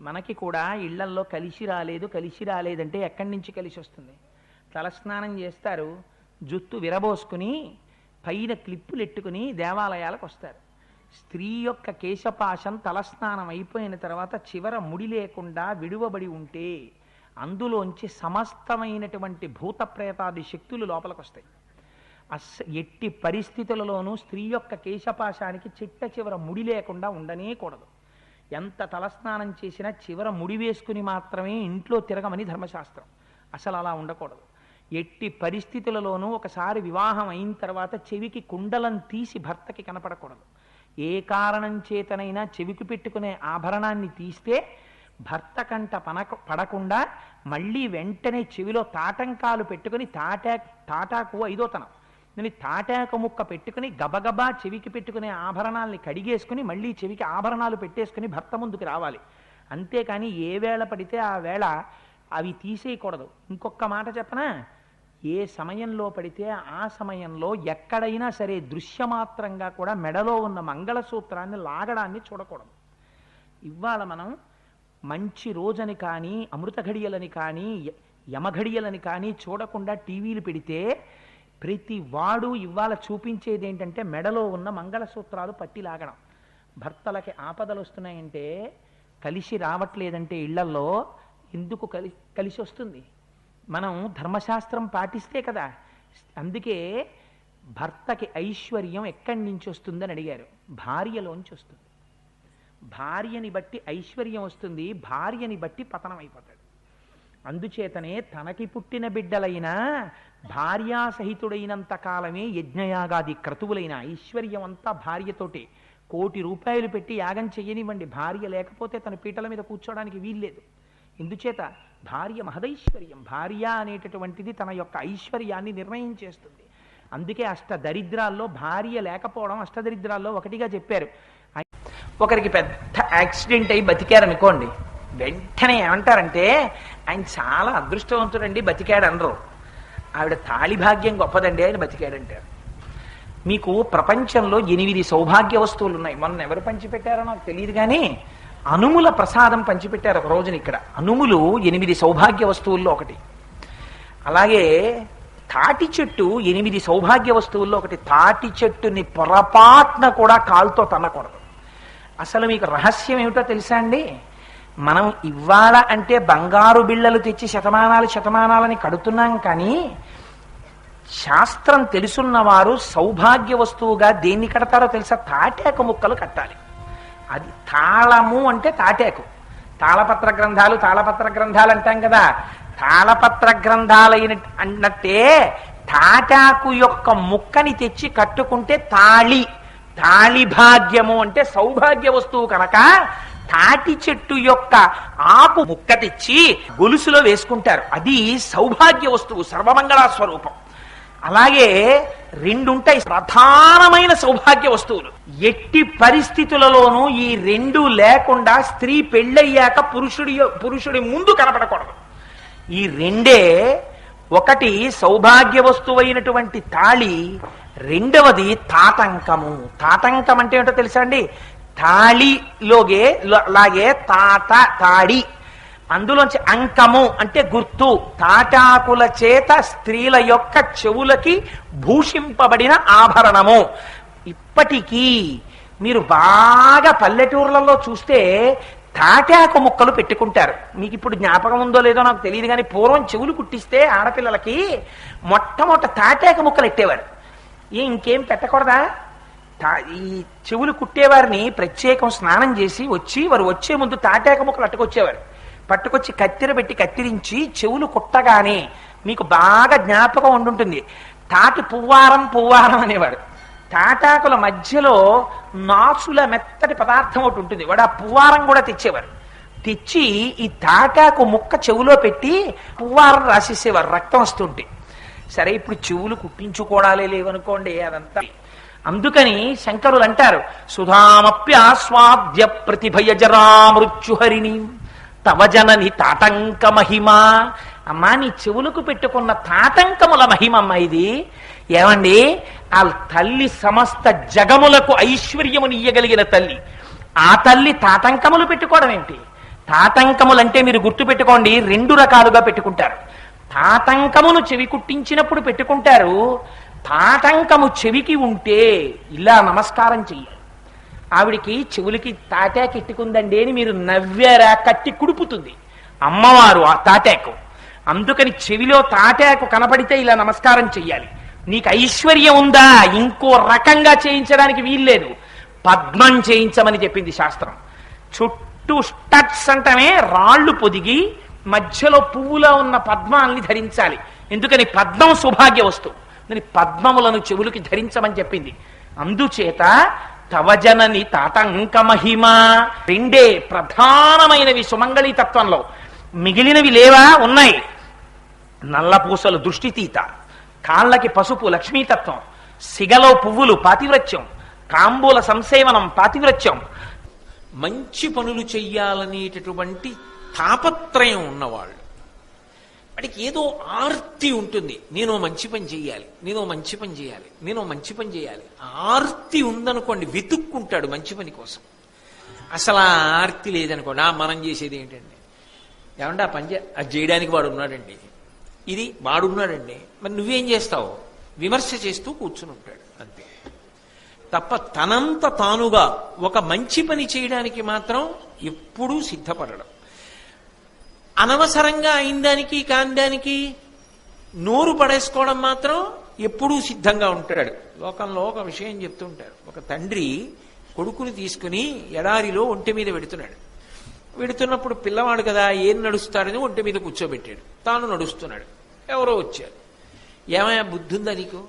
మనకి కూడా ఇళ్ళల్లో కలిసి రాలేదు కలిసి రాలేదంటే ఎక్కడి నుంచి కలిసి వస్తుంది? తలస్నానం చేస్తారు జుత్తు విరబోసుకుని పైన క్లిప్పులు ఎట్టుకుని దేవాలయాలకు వస్తారు. స్త్రీ యొక్క కేశపాశం తలస్నానం అయిపోయిన తర్వాత చివర ముడి లేకుండా విడువబడి ఉంటే అందులోంచి సమస్తమైనటువంటి భూత ప్రేతాది శక్తులు లోపలికి వస్తాయి. అస్ ఎట్టి పరిస్థితులలోనూ స్త్రీ యొక్క కేశపాశానికి చిట్ట చివర ముడి లేకుండా ఉండనే కూడదు. ఎంత తలస్నానం చేసినా చివర ముడి వేసుకుని మాత్రమే ఇంట్లో తిరగమని ధర్మశాస్త్రం. అసలు అలా ఉండకూడదు. ఎట్టి పరిస్థితులలోనూ ఒకసారి వివాహం అయిన తర్వాత చెవికి కుండలం తీసి భర్తకి కనపడకూడదు. ఏ కారణం చేతనైనా చెవికి పెట్టుకునే ఆభరణాన్ని తీస్తే భర్త కంట పనక పడకుండా మళ్ళీ వెంటనే చెవిలో తాటంకాలు పెట్టుకుని తాటా తాటాకు ఐదోతనం నేను తాటాక ముక్క పెట్టుకుని గబగబా చెవికి పెట్టుకునే ఆభరణాల్ని కడిగేసుకుని మళ్ళీ చెవికి ఆభరణాలు పెట్టేసుకుని భర్త ముందుకు రావాలి. అంతేకాని ఏ వేళ పడితే ఆ వేళ అవి తీసేయకూడదు. ఇంకొక మాట చెప్పనా? ఏ సమయంలో పడితే ఆ సమయంలో ఎక్కడైనా సరే దృశ్యమాత్రంగా కూడా మెడలో ఉన్న మంగళసూత్రాన్ని లాగడాన్ని చూడకూడదు. ఇవాళ మనం మంచి రోజని కానీ అమృత ఘడియలని కానీ యమఘడియలని కానీ చూడకుండా టీవీలు పెడితే ప్రతి వాడు ఇవాళ చూపించేది ఏంటంటే మెడలో ఉన్న మంగళసూత్రాలు పట్టి లాగడం. భర్తలకి ఆపదలు వస్తున్నాయంటే కలిసి రావట్లేదంటే ఇళ్ళల్లో ఎందుకు కలి కలిసి వస్తుంది మనం ధర్మశాస్త్రం పాటిస్తే కదా. అందుకే భర్తకి ఐశ్వర్యం ఎక్కడి నుంచి వస్తుందని అడిగారు. భార్యలోంచి వస్తుంది. భార్యని బట్టి ఐశ్వర్యం వస్తుంది భార్యని బట్టి పతనం అయిపోతాడు. అందుచేతనే తనకి పుట్టిన బిడ్డలైన భార్యాసహితుడైనంత కాలమే యజ్ఞయాగాది క్రతువులైన ఐశ్వర్యం అంతా భార్యతోటే. కోటి రూపాయలు పెట్టి యాగం చెయ్యనివ్వండి. భార్య లేకపోతే తన పీటల మీద కూర్చోవడానికి వీల్లేదు. ఎందుచేత భార్య మహదైశ్వర్యం భార్య అనేటటువంటిది తన యొక్క ఐశ్వర్యాన్ని నిర్ణయం చేస్తుంది. అందుకే అష్ట దరిద్రాల్లో భార్య లేకపోవడం అష్టదరిద్రాల్లో ఒకటిగా చెప్పారు. ఒకరికి పెద్ద యాక్సిడెంట్ అయి బతికారనుకోండి. వెంటనే ఏమంటారంటే ఆయన చాలా అదృష్టవంతుడండి బతికాడు అనరు ఆవిడ తాళి భాగ్యం గొప్పదండి ఆయన బతికాడంటారు. మీకు ప్రపంచంలో ఎనిమిది సౌభాగ్య వస్తువులు ఉన్నాయి మొన్న ఎవరు పంచిపెట్టారో నాకు తెలియదు కానీ అనుముల ప్రసాదం పంచిపెట్టారు ఒక రోజున ఇక్కడ. అనుములు ఎనిమిది సౌభాగ్య వస్తువుల్లో ఒకటి. అలాగే తాటి చెట్టు ఎనిమిది సౌభాగ్య వస్తువుల్లో ఒకటి. తాటి చెట్టుని పొరపాటున కూడా కాలుతో తన్నకూడదు. అసలు మీకు రహస్యం ఏమిటో తెలుసా అండి? మనం ఇవ్వాల అంటే బంగారు బిళ్ళలు తెచ్చి శతమానాలు శతమానాలని కడుతున్నాం కానీ శాస్త్రం తెలుసున్నవారు సౌభాగ్య వస్తువుగా దేన్ని కడతారో తెలుసా? తాటాకు ముక్కలు కట్టాలి. అది తాళము అంటే తాటాకు. తాళపత్ర గ్రంథాలు తాళపత్ర గ్రంథాలు అంటాం కదా. తాళపత్ర గ్రంథాలైన అన్నట్టే తాటాకు యొక్క ముక్కని తెచ్చి కట్టుకుంటే తాళి. తాళి భాగ్యము అంటే సౌభాగ్య వస్తువు కనుక తాటి చెట్టు యొక్క ఆకు ముక్క తెచ్చి గొలుసులో వేసుకుంటారు. అది సౌభాగ్య వస్తువు సర్వమంగళ స్వరూపం. అలాగే రెండుంటాయి ప్రధానమైన సౌభాగ్య వస్తువులు. ఎట్టి పరిస్థితులలోనూ ఈ రెండు లేకుండా స్త్రీ పెళ్ళయ్యాక పురుషుడి పురుషుడి ముందు కనపడకూడదు. ఈ రెండే ఒకటి సౌభాగ్య వస్తువైనటువంటి తాళి రెండవది తాతంకము. తాతంకం అంటే ఏంటో తెలుసా అండి? తాళిలోగే లాగే తాత తాడి. అందులోంచి అంకము అంటే గుర్తు. తాటాకుల చేత స్త్రీల యొక్క చెవులకి భూషింపబడిన ఆభరణము. ఇప్పటికీ మీరు బాగా పల్లెటూర్లలో చూస్తే తాటాకు ముక్కలు పెట్టుకుంటారు. మీకు ఇప్పుడు జ్ఞాపకం ఉందో లేదో నాకు తెలియదు కానీ పూర్వం చెవులు కుట్టిస్తే ఆడపిల్లలకి మొట్టమొదట తాటాకు ముక్కలు ఎట్టేవారు. ఇంకేం పెట్టకూడదా? ఈ చెవులు కుట్టేవారిని ప్రత్యేకం స్నానం చేసి వచ్చి వారు వచ్చే ముందు తాటాక ముక్కలు అట్టుకొచ్చేవారు పట్టుకొచ్చి కత్తిర పెట్టి కత్తిరించి చెవులు కుట్టగానే మీకు బాగా జ్ఞాపకం ఉండుంటుంది. తాటి పువ్వారం పువ్వారం అనేవాడు. తాటాకుల మధ్యలో నాసుల మెత్తటి పదార్థం ఒకటి ఉంటుంది. వాడు ఆ పువ్వారం కూడా తెచ్చేవారు. తెచ్చి ఈ తాటాకు ముక్క చెవులో పెట్టి పువ్వారం రాసేసేవారు. రక్తం వస్తుంటే. సరే ఇప్పుడు చెవులు కుట్టించుకోవడాలే లేవనుకోండి అదంతా అందుకని శంకరులు అంటారు సుధామప్యాస్వాద్య ప్రతిభయ జరామృత్యుహరిణి తవ జనని తాటంక మహిమ. అమ్మా నీ చెవులకు పెట్టుకున్న తాటంకముల మహిమ ఇది. ఏమండి? ఆ తల్లి సమస్త జగములకు ఐశ్వర్యమునియ్యగలిగిన తల్లి. ఆ తల్లి తాటంకములు పెట్టుకోవడం ఏంటి? తాతంకములంటే మీరు గుర్తుపెట్టుకోండి రెండు రకాలుగా పెట్టుకుంటారు. తాతంకమును చెవి కుట్టించినప్పుడు పెట్టుకుంటారు తాటంకము చెవికి ఉంటే ఇలా నమస్కారం చెయ్యాలి. ఆవిడికి చెవులకి తాటాకు ఎట్టుకుందండి అని మీరు నవ్వారా కట్టి కుడుపుతుంది. అమ్మవారు ఆ తాటాకు. అందుకని చెవిలో తాటాకు కనపడితే ఇలా నమస్కారం చెయ్యాలి. నీకు ఐశ్వర్యం ఉందా? ఇంకో రకంగా చేయించడానికి వీల్లేదు. పద్మం చేయించమని చెప్పింది శాస్త్రం. చుట్టూ స్టట్స్ అంటమే రాళ్ళు పొదిగి మధ్యలో పువ్వులో ఉన్న పద్మాల్ని ధరించాలి. ఎందుకని పద్మం సౌభాగ్య వస్తువు దాని పద్మములను చెవులకి ధరించమని చెప్పింది. అందుచేత తవజనని తాతంక మహిమ రెండే ప్రధానమైనవి సుమంగళి తత్వంలో మిగిలినవి లేవా? ఉన్నాయి. నల్లపూసలు దృష్టితీత కాళ్ళకి పసుపు లక్ష్మీతత్వం సిగలో పువ్వులు పాతివ్రత్యం కాంబూల సంసేవనం పాతివ్రత్యం. మంచి పనులు చెయ్యాలనేటటువంటి తాపత్రయం ఉన్నవాళ్ళు. వాడికి ఏదో ఆర్తి ఉంటుంది. నేను మంచి పని చేయాలి నేను మంచి పని చేయాలి నేను మంచి పని చేయాలి ఆర్తి ఉందనుకోండి వెతుక్కుంటాడు మంచి పని కోసం. అసలు ఆ ఆర్తి లేదనుకోండి ఆ మనం చేసేది ఏంటండి? ఏమంటే ఆ పని చే అది చేయడానికి వాడు ఉన్నాడండి. ఇది వాడున్నాడండి మరి నువ్వేం చేస్తావు? విమర్శ చేస్తూ కూర్చుని ఉంటాడు. అంతే. తప్ప తనంత తానుగా ఒక మంచి పని చేయడానికి మాత్రం ఎప్పుడూ సిద్ధపడడం. అనవసరంగా అయిందానికి కాందానికి నోరు పడేసుకోవడం మాత్రం ఎప్పుడూ సిద్ధంగా ఉంటాడు. లోకంలో ఒక విషయం చెప్తుంటారు. ఒక తండ్రి కొడుకుని తీసుకుని ఎడారిలో ఒంటి మీద పెడుతున్నాడు. పెడుతున్నప్పుడు పిల్లవాడు కదా ఏం నడుస్తాడని ఒంటి మీద కూర్చోబెట్టాడు. తాను నడుస్తున్నాడు. ఎవరో వచ్చారు. ఏమయ్యా బుద్ధి ఉందా నీకు?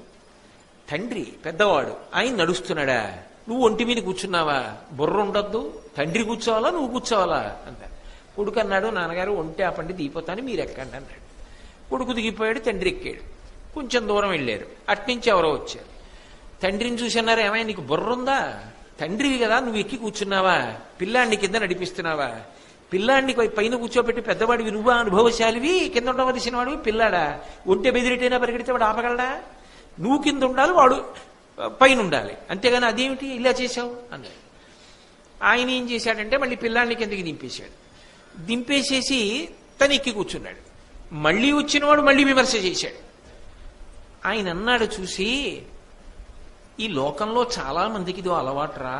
తండ్రి పెద్దవాడు ఆయన నడుస్తున్నాడా? నువ్వు ఒంటి మీద కూర్చున్నావా? బుర్ర ఉండొద్దు. తండ్రి కూర్చోవాలా నువ్వు కూర్చోవాలా? అంటారు. కొడుకు అన్నాడు నాన్నగారు ఒంటి ఆపండి దిగిపోతాను మీరు ఎక్కండి అన్నాడు. కొడుకు దిగిపోయాడు తండ్రి ఎక్కాడు. కొంచెం దూరం వెళ్ళారు. అట్నుంచి ఎవరో వచ్చారు. తండ్రిని చూసి అన్నారు ఏమైనా నీకు బుర్ర ఉందా? తండ్రివి కదా నువ్వు ఎక్కి కూర్చున్నావా? పిల్లాడిని కింద నడిపిస్తున్నావా? పిల్లాడిని పైన కూర్చోబెట్టి పెద్దవాడివి నువ్వా? అనుభవశాలివి? కింద ఉండవలసిన వాడివి? పిల్లాడా? ఒంటె బెదిరిటైనా పరిగెడితే వాడు ఆపగలడా? నువ్వు కింద ఉండాలి వాడు పైన ఉండాలి. అంతేగాని అదేమిటి? ఇలా చేశావు? అన్నాడు. ఆయన ఏం చేశాడంటే మళ్ళీ పిల్లాడిని కిందకి దింపేశాడు. దింపేసేసి తను ఎక్కి కూర్చున్నాడు. మళ్ళీ వచ్చినవాడు మళ్ళీ విమర్శ చేశాడు. ఆయన అన్నాడు చూసి ఈ లోకంలో చాలా మందికి ఇదో అలవాటురా.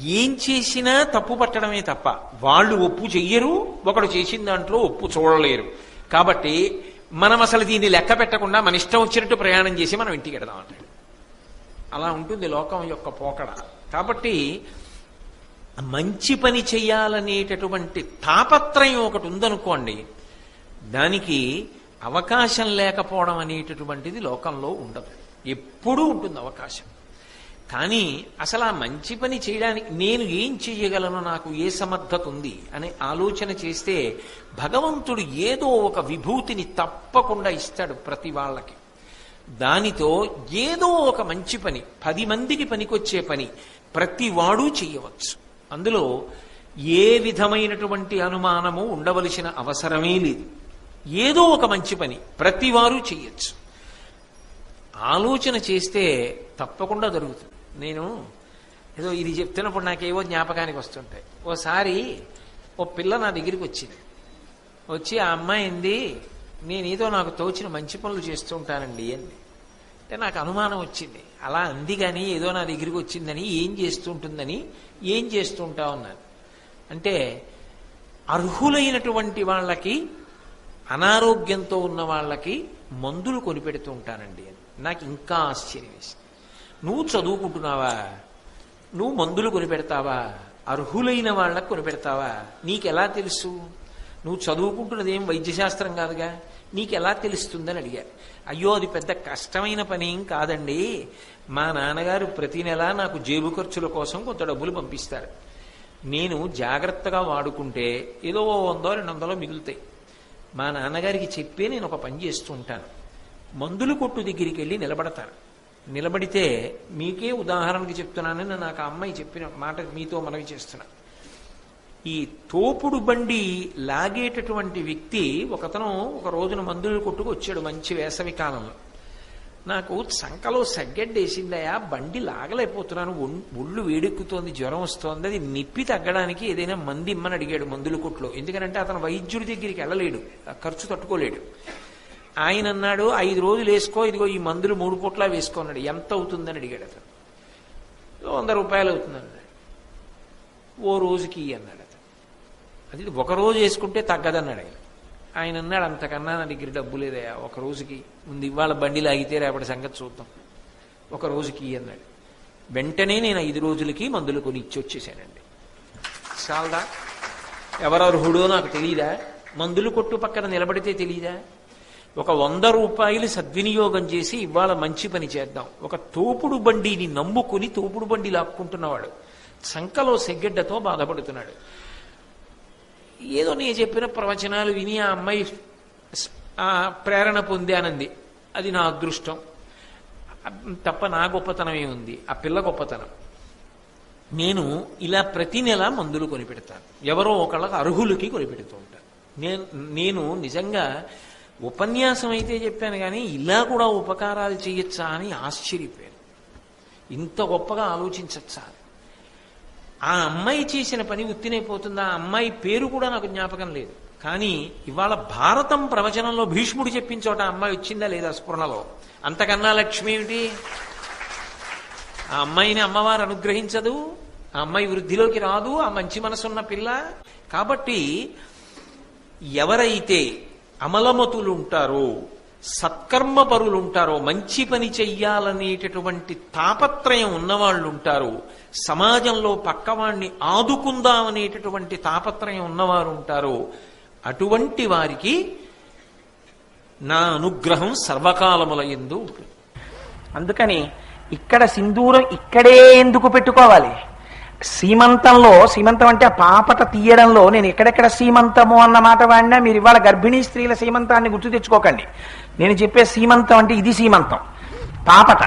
ఏం చేసినా తప్పు పట్టడమే తప్ప వాళ్ళు ఒప్పు చెయ్యరు ఒకడు చేసిన దాంట్లో ఒప్పు చూడలేరు. కాబట్టి మనం అసలు దీన్ని లెక్క పెట్టకుండా మన ఇష్టం వచ్చినట్టు ప్రయాణం చేసి మనం ఇంటికి వెడదాం అన్నాడు అలా ఉంటుంది లోకం యొక్క పోకడ. కాబట్టి మంచి పని చెయ్యాలనేటటువంటి తాపత్రయం ఒకటి ఉందనుకోండి దానికి అవకాశం లేకపోవడం అనేటటువంటిది లోకంలో ఉండదు. ఎప్పుడూ ఉంటుంది అవకాశం. కానీ అసలు ఆ మంచి పని చేయడానికి నేను ఏం చెయ్యగలను నాకు ఏ సమర్థత ఉంది అనే ఆలోచన చేస్తే భగవంతుడు ఏదో ఒక విభూతిని తప్పకుండా ఇస్తాడు ప్రతి వాళ్ళకి. దానితో ఏదో ఒక మంచి పని పది మందికి పనికొచ్చే పని ప్రతి వాడు చెయ్యవచ్చు. అందులో ఏ విధమైనటువంటి అనుమానము ఉండవలసిన అవసరమే లేదు. ఏదో ఒక మంచి పని ప్రతి వారు ఆలోచన చేస్తే తప్పకుండా జరుగుతుంది. నేను ఏదో ఇది చెప్తున్నప్పుడు నాకేవో జ్ఞాపకానికి వస్తుంటాయి. ఓసారి ఓ పిల్ల నా దగ్గరికి వచ్చింది. వచ్చి ఆ అమ్మాయి ఏంది నేను ఏదో నాకు తోచిన మంచి పనులు చేస్తూ ఉంటానండి అని అంటే నాకు అనుమానం వచ్చింది. అలా అంది కానీ ఏదో నా దగ్గరికి వచ్చిందని ఏం చేస్తూ ఉంటుందని ఏం చేస్తూ ఉంటావు అంటే అర్హులైనటువంటి వాళ్ళకి అనారోగ్యంతో ఉన్న వాళ్ళకి మందులు కొనిపెడుతూ ఉంటానండి అని. నాకు ఇంకా ఆశ్చర్యం వేసింది. నువ్వు చదువుకుంటున్నావా? నువ్వు మందులు కొనిపెడతావా? అర్హులైన వాళ్ళకి కొనిపెడతావా? నీకెలా తెలుసు? నువ్వు చదువుకుంటున్నది ఏం వైద్యశాస్త్రం కాదుగా? నీకెలా తెలుస్తుందని అడిగారు. అయ్యో అది పెద్ద కష్టమైన పని ఏం కాదండి. మా నాన్నగారు ప్రతి నెల నాకు జేబు ఖర్చుల కోసం కొంత డబ్బులు పంపిస్తారు. నేను జాగ్రత్తగా వాడుకుంటే ఏదో ఓ వందో రెండు వందలో మిగులుతాయి. మా నాన్నగారికి చెప్పి నేను ఒక పని చేస్తూ ఉంటాను. మందుల కొట్టు దగ్గరికి వెళ్ళి నిలబడతాను నిలబడితే మీకే ఉదాహరణకి చెప్తున్నానని నాకు ఆ అమ్మాయి చెప్పిన మాట మీతో మనవి చేస్తున్నా. ఈ తోపుడు బండి లాగేటటువంటి వ్యక్తి ఒకతను ఒక రోజున మందులు కొట్టుకు వచ్చాడు మంచి వేసవి కాలంలో. నాకు సంకలో సగ్గడ్డేసిందయా బండి లాగలేకపోతున్నాను ఒళ్ళు వేడెక్కుతోంది జ్వరం వస్తోంది అది నిప్పి తగ్గడానికి ఏదైనా మంది ఇమ్మని అడిగాడు మందుల కొట్లో. ఎందుకంటే అతను వైద్యుడి దగ్గరికి వెళ్ళలేడు ఆ ఖర్చు తట్టుకోలేడు. ఆయన అన్నాడు ఐదు రోజులు వేసుకో ఇదిగో ఈ మందులు మూడు కోట్లా వేసుకోన్నాడు ఎంత అవుతుందని అడిగాడు అతను. వంద రూపాయలు అవుతుందన్నాడు. ఓ రోజుకి అన్నాడు. అది ఒక రోజు వేసుకుంటే తగ్గదన్నాడు ఆయన. ఆయన అన్నాడు అంతకన్నా నా దగ్గర డబ్బు లేదయా ఒక రోజుకి ముందు ఇవాళ బండి లాగితే రేపటి సంగతి చూద్దాం. ఒక రోజుకి అన్నాడు. వెంటనే నేను ఐదు రోజులకి మందులు కొని ఇచ్చి వచ్చేసానండి. చాలదా? ఎవరర్హుడో నాకు తెలియదా మందులు కొట్టు పక్కన నిలబడితే తెలియదా ఒక వంద రూపాయలు సద్వినియోగం చేసి ఇవాళ మంచి పని చేద్దాం. ఒక తోపుడు బండిని నమ్ముకుని తోపుడు బండి లాక్కుంటున్నవాడు సంకలో సెగ్గడ్డతో బాధపడుతున్నాడు. ఏదో నేను చెప్పిన ప్రవచనాలు విని ఆ అమ్మాయి ప్రేరణ పొందానంది. అది నా అదృష్టం. తప్ప నా గొప్పతనం ఏముంది ఆ పిల్ల గొప్పతనం. నేను ఇలా ప్రతి నెల మందులు కొనిపెడతాను. ఎవరో ఒకళ్ళకి అర్హులకి కొనిపెడుతూ ఉంటాను. నేను నేను నిజంగా ఉపన్యాసం అయితే చెప్పాను కానీ ఇలా కూడా ఉపకారాలు చేయొచ్చా అని ఆశ్చర్యపోయాను. ఇంత గొప్పగా ఆలోచించచ్చా ఆ అమ్మాయి చేసిన పని ఉత్తినైపోతుంది? ఆ అమ్మాయి పేరు కూడా నాకు జ్ఞాపకం లేదు. కానీ ఇవాళ భారతం ప్రవచనంలో భీష్ముడు చెప్పించోట అమ్మాయి వచ్చిందా లేదా స్ఫురణలో? అంతకన్నా లక్ష్మి ఏమిటి? ఆ అమ్మాయిని అమ్మవారు అనుగ్రహించదు ఆ అమ్మాయి వృద్ధిలోకి రాదు ఆ మంచి మనసున్న పిల్ల. కాబట్టి ఎవరైతే అమలమతులు సత్కర్మ పరులు ఉంటారో మంచి పని చెయ్యాలనేటటువంటి తాపత్రయం ఉన్నవాళ్ళు ఉంటారు సమాజంలో పక్కవాణ్ణి ఆదుకుందామనేటటువంటి తాపత్రయం ఉన్నవారు ఉంటారు అటువంటి వారికి నా అనుగ్రహం సర్వకాలముల ఎందు ఉంటుంది. అందుకని ఇక్కడ సింధూరం ఇక్కడే ఎందుకు పెట్టుకోవాలి? సీమంతంలో సీమంతం అంటే ఆ పాపట తీయడంలో నేను ఎక్కడెక్కడ సీమంతము అన్న మాట వాడినా మీరు ఇవాళ గర్భిణీ స్త్రీల సీమంతాన్ని గుర్తు తెచ్చుకోకండి. నేను చెప్పే సీమంతం అంటే ఇది సీమంతం. పాపట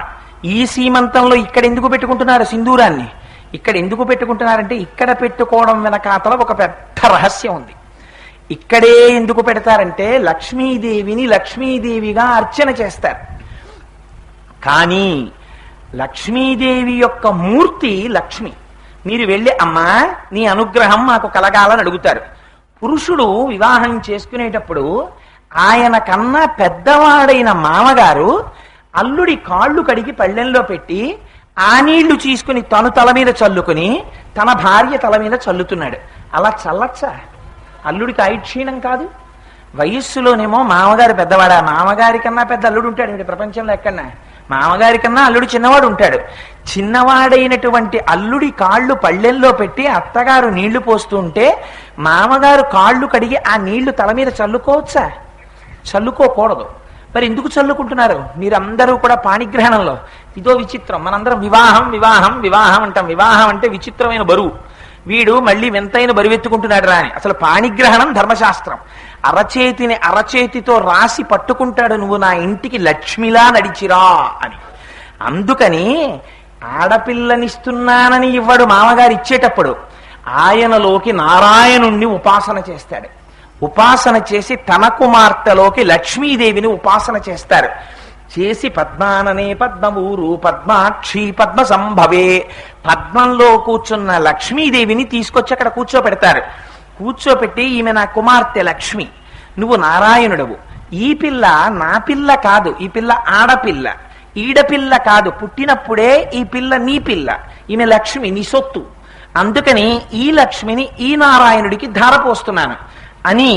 ఈ సీమంతంలో ఇక్కడ ఎందుకు పెట్టుకుంటున్నారు సింధూరాన్ని? ఇక్కడ ఎందుకు పెట్టుకుంటున్నారంటే ఇక్కడ పెట్టుకోవడం వెనకాతల ఒక పెద్ద రహస్యం ఉంది. ఇక్కడే ఎందుకు పెడతారంటే లక్ష్మీదేవిని లక్ష్మీదేవిగా అర్చన చేస్తారు. కానీ లక్ష్మీదేవి యొక్క మూర్తి లక్ష్మి. మీరు వెళ్ళి అమ్మా నీ అనుగ్రహం మాకు కలగాలని అడుగుతారు. పురుషుడు వివాహం చేసుకునేటప్పుడు ఆయన కన్నా పెద్దవాడైన మామగారు అల్లుడి కాళ్ళు కడిగి పళ్ళెంలో పెట్టి ఆ నీళ్ళు తీసుకుని తను తల మీద చల్లుకుని తన భార్య తల మీద చల్లుతున్నాడు. అలా చల్లచ్చా? అల్లుడికి ఆయుక్షీణం కాదు. వయస్సులోనేమో మామగారు పెద్దవాడా? మామగారి కన్నా పెద్ద అల్లుడు ఉంటాడు ప్రపంచంలో ఎక్కడన్నా? మామగారి కన్నా అల్లుడు చిన్నవాడు ఉంటాడు. చిన్నవాడైనటువంటి అల్లుడి కాళ్ళు పళ్ళెల్లో పెట్టి అత్తగారు నీళ్ళు పోస్తూ ఉంటే మామగారు కాళ్ళు కడిగి ఆ నీళ్ళు తల మీద చల్లుకోవచ్చా? చల్లుకోకూడదు. మరి ఎందుకు చల్లుకుంటున్నారు? మీరందరూ కూడా పాణిగ్రహణంలో. ఇదో విచిత్రం. మనందరం వివాహం వివాహం వివాహం అంటాం. వివాహం అంటే విచిత్రమైన బరువు. వీడు మళ్ళీ వింతైన బరువెత్తుకుంటున్నాడు రా అని. అసలు పాణిగ్రహణం ధర్మశాస్త్రం. అరచేతిని అరచేతితో రాసి పట్టుకుంటాడు నువ్వు నా ఇంటికి లక్ష్మిలా నడిచిరా అని. అందుకని ఆడపిల్లనిస్తున్నానని ఇవ్వడు మామగారు ఇచ్చేటప్పుడు. ఆయనలోకి నారాయణుణ్ణి ఉపాసన చేస్తాడు. ఉపాసన చేసి తన కుమార్తెలోకి లక్ష్మీదేవిని ఉపాసన చేస్తారు. చేసి పద్మాననే పద్మవూరు పద్మాక్షి పద్మ సంభవే పద్మంలో కూర్చున్న లక్ష్మీదేవిని తీసుకొచ్చి అక్కడ కూర్చోపెడతారు. కూర్చోపెట్టి ఈమె నా కుమార్తె లక్ష్మి. నువ్వు నారాయణుడవు. ఈ పిల్ల నా పిల్ల కాదు ఈ పిల్ల ఆడపిల్ల. ఈడపిల్ల కాదు పుట్టినప్పుడే ఈ పిల్ల నీ పిల్ల. ఈమె లక్ష్మి నీ సొత్తు. అందుకని ఈ లక్ష్మిని ఈ నారాయణుడికి ధారపోస్తున్నాను. అని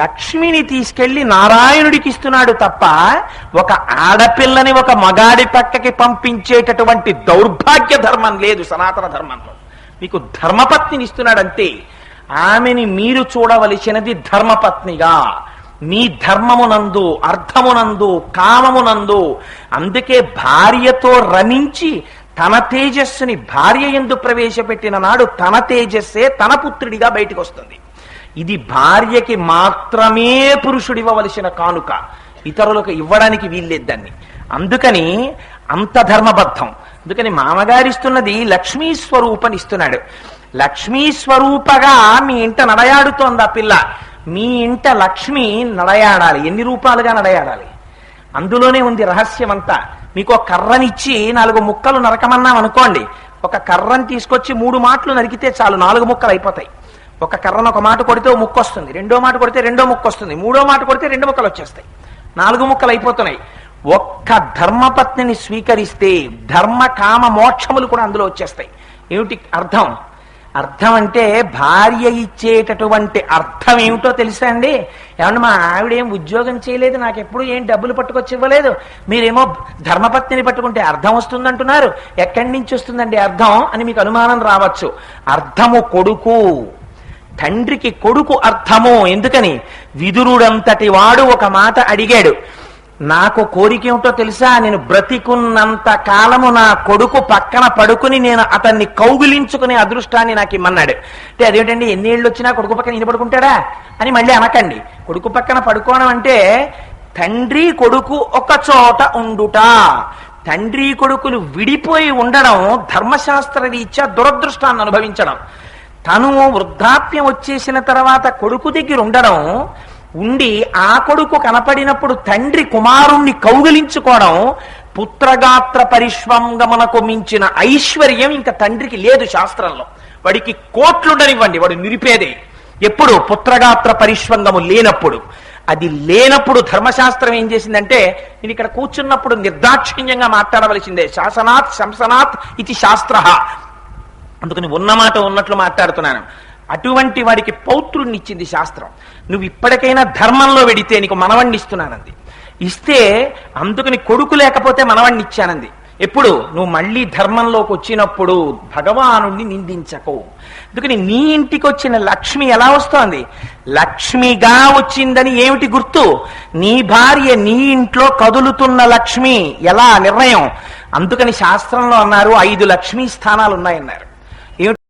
లక్ష్మిని తీసుకెళ్ళి నారాయణుడికి ఇస్తున్నాడు తప్ప ఒక ఆడపిల్లని ఒక మగాడి పక్కకి పంపించేటటువంటి దౌర్భాగ్య ధర్మం లేదు సనాతన ధర్మంలో. మీకు ధర్మపత్నిని ఇస్తున్నాడు అంతే ఆమెని మీరు చూడవలసినది ధర్మపత్నిగా. మీ ధర్మమునందు అర్థమునందు కామమునందు అందుకే భార్యతో రమించి తన తేజస్సుని భార్య ఎందు ప్రవేశపెట్టిన నాడు తన తేజస్సే తన పుత్రుడిగా బయటకు వస్తుంది ఇది భార్యకి మాత్రమే పురుషుడివ్వవలసిన కానుక. ఇతరులకు ఇవ్వడానికి వీల్లేదు దాన్ని. అందుకని అంత ధర్మబద్ధం. అందుకని మామగారిస్తున్నది లక్ష్మీ స్వరూపనిస్తున్నాడు లక్ష్మీ స్వరూపగా మీ ఇంట నడయాడుతోంది ఆ పిల్ల. మీ ఇంట లక్ష్మి నడయాడాలి. ఎన్ని రూపాలుగా నడయాడాలి? అందులోనే ఉంది రహస్యం అంతా మీకు ఒక కర్రనిచ్చి నాలుగు ముక్కలు నరకమన్నాం అనుకోండి ఒక కర్రని తీసుకొచ్చి మూడు మాటలు నరికితే చాలు నాలుగు ముక్కలు అయిపోతాయి. ఒక కర్రను ఒక మాట కొడితే ముక్కు ముక్క వస్తుంది. రెండో మాట కొడితే రెండో ముక్కు వస్తుంది. మూడో మాట కొడితే రెండు ముక్కలు వచ్చేస్తాయి. నాలుగు ముక్కలు అయిపోతున్నాయి. ఒక్క ధర్మపత్నిని స్వీకరిస్తే ధర్మ కామ మోక్షములు కూడా అందులో వచ్చేస్తాయి. ఏమిటి అర్థం? అర్థం అంటే భార్య ఇచ్చేటటువంటి అర్థం ఏమిటో తెలుసా అండి? ఏమన్నా మా ఆవిడేం ఉద్యోగం చేయలేదు నాకు ఎప్పుడు ఏం డబ్బులు పట్టుకొచ్చి ఇవ్వలేదు. మీరేమో ధర్మపత్నిని పట్టుకుంటే అర్థం వస్తుందంటున్నారు. ఎక్కడి నుంచి వస్తుందండి అర్థం? అని మీకు అనుమానం రావచ్చు. అర్థము కొడుకు. తండ్రికి కొడుకు అర్థము ఎందుకని? విదురుడంతటి వాడు ఒక మాట అడిగాడు. నాకు కోరిక ఏమిటో తెలుసా? నేను బ్రతికున్నంత కాలము నా కొడుకు పక్కన పడుకుని నేను అతన్ని కౌగిలించుకునే అదృష్టాన్ని నాకు ఇమ్మన్నాడు. అంటే అదేంటండి ఎన్ని ఏళ్ళు వచ్చినా కొడుకు పక్కన ఈయన పడుకుంటాడా అని మళ్ళీ అనకండి. కొడుకు పక్కన పడుకోవడం అంటే తండ్రి కొడుకు ఒక చోట ఉండుట. తండ్రి కొడుకులు విడిపోయి ఉండడం ధర్మశాస్త్ర రీత్యా దురదృష్టాన్ని అనుభవించడం. తను వృద్ధాప్యం వచ్చేసిన తర్వాత కొడుకు దగ్గర ఉండడం ఉండి ఆ కొడుకు కనపడినప్పుడు తండ్రి కుమారుణ్ణి కౌగిలించుకోవడం పుత్రగాత్ర పరిష్వంగమునకు మించిన ఐశ్వర్యం ఇంకా తండ్రికి లేదు శాస్త్రంలో. వాడికి కోట్లుండనివ్వండి వాడు నిరిపేదే. ఎప్పుడు పుత్రగాత్ర పరిష్వంగము లేనప్పుడు. అది లేనప్పుడు ధర్మశాస్త్రం ఏం చేసిందంటే నేను ఇక్కడ కూర్చున్నప్పుడు నిర్దాక్షిణ్యంగా మాట్లాడవలసిందే. శాసనాత్ శంసనాత్ ఇది శాస్త్ర. అందుకని ఉన్నమాట ఉన్నట్లు మాట్లాడుతున్నాను. అటువంటి వాడికి పౌత్రుణ్ణి ఇచ్చింది శాస్త్రం. నువ్వు ఇప్పటికైనా ధర్మంలో వెడితే నీకు మనవణ్ణి ఇస్తున్నానంది. ఇస్తే అందుకని కొడుకు లేకపోతే మనవణ్ణి ఇచ్చానంది. ఎప్పుడు? నువ్వు మళ్ళీ ధర్మంలోకి వచ్చినప్పుడు భగవాను నిందించకు. అందుకని నీ ఇంటికి వచ్చిన లక్ష్మి ఎలా వస్తోంది? లక్ష్మిగా వచ్చిందని ఏమిటి గుర్తు? నీ భార్య నీ ఇంట్లో కదులుతున్న లక్ష్మి ఎలా? నిర్ణయం. అందుకని శాస్త్రంలో అన్నారు ఐదు లక్ష్మీ స్థానాలు ఉన్నాయన్నారు